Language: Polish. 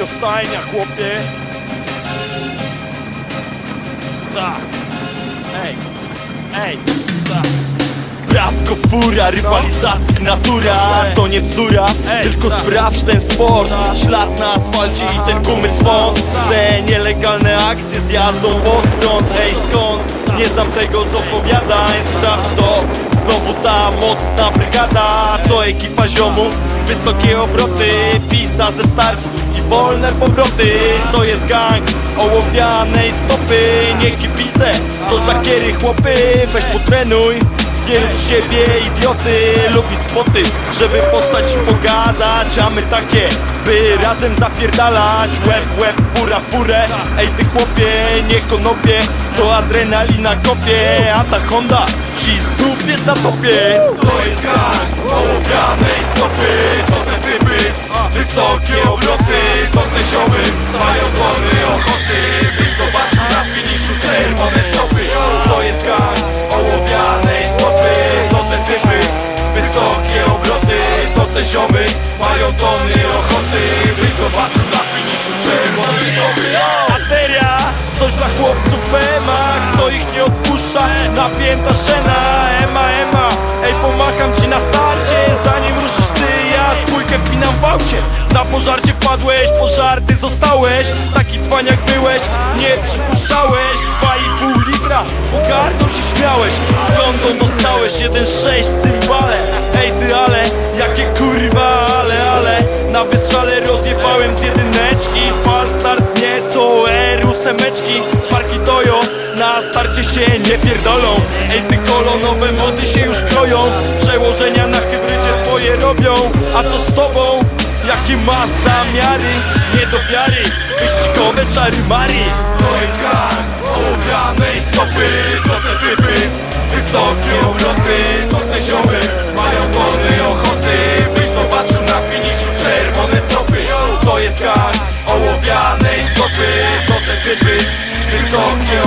serio stajnia, chłopie. Tak. Ej, ej, tak. Prawko fura, rywalizacji natura. To nie bzdura, tylko sprawdź ten sport. Ślad na asfalcie i ten gumy swą Te nielegalne akcje z jazdą pod prąd Ej skąd? Nie znam tego z opowiadań Sprawdź to. Znowu ta mocna brygada. To ekipa ziomów. Wysokie obroty. Pizda ze startu wolne powroty. To jest gang ołowianej stopy. Nie kibice, to zakiery chłopy. Weź potrenuj z siebie idioty, lubi spoty Żeby postać pogadać. A my takie, by razem zapierdalać. Łeb, łeb, fura, furę. Ej ty chłopie, nie konopie To adrenalina kopie. A ta Honda, ci znów jest na topie. To jest gang ołowianej stopy. To te typy, wysokie obroty To te ziomy, mają tony ochoty. By zobaczyć na finiszu czerwone stopy To jest gang ołowianej stopy. To te typy, wysokie obroty To te ziomy, mają tony ochoty. By zobaczyć na finiszu czerwone stopy Materia, coś dla chłopców w Co ich nie odpuszcza, napięta szena Na pożarcie wpadłeś, pożarty zostałeś. Taki cwaniak byłeś, nie przypuszczałeś. Dwa i pół litra, z pogardą się śmiałeś. Skąd to dostałeś? 1,6 cymbale Ej ty ale, jakie kurwa ale, ale. Na wystrzale rozjebałem z jedyneczki. Fal start nie to eru semeczki. Parki Toyo na starcie się nie pierdolą. Ej ty kolo, nowe mody się już kroją. Przełożenia na hybrydzie swoje robią. A co z tobą? Jakie ma zamiary, nie do wiary. Wyścigowe czary Marii. To jest gang ołowianej stopy. Prototypy, wysokie obroty Nocne ziomy. Mają wody ochoty. Byś zobaczył na finiszu czerwone stopy. To jest gang ołowianej stopy. Prototypy, wysokie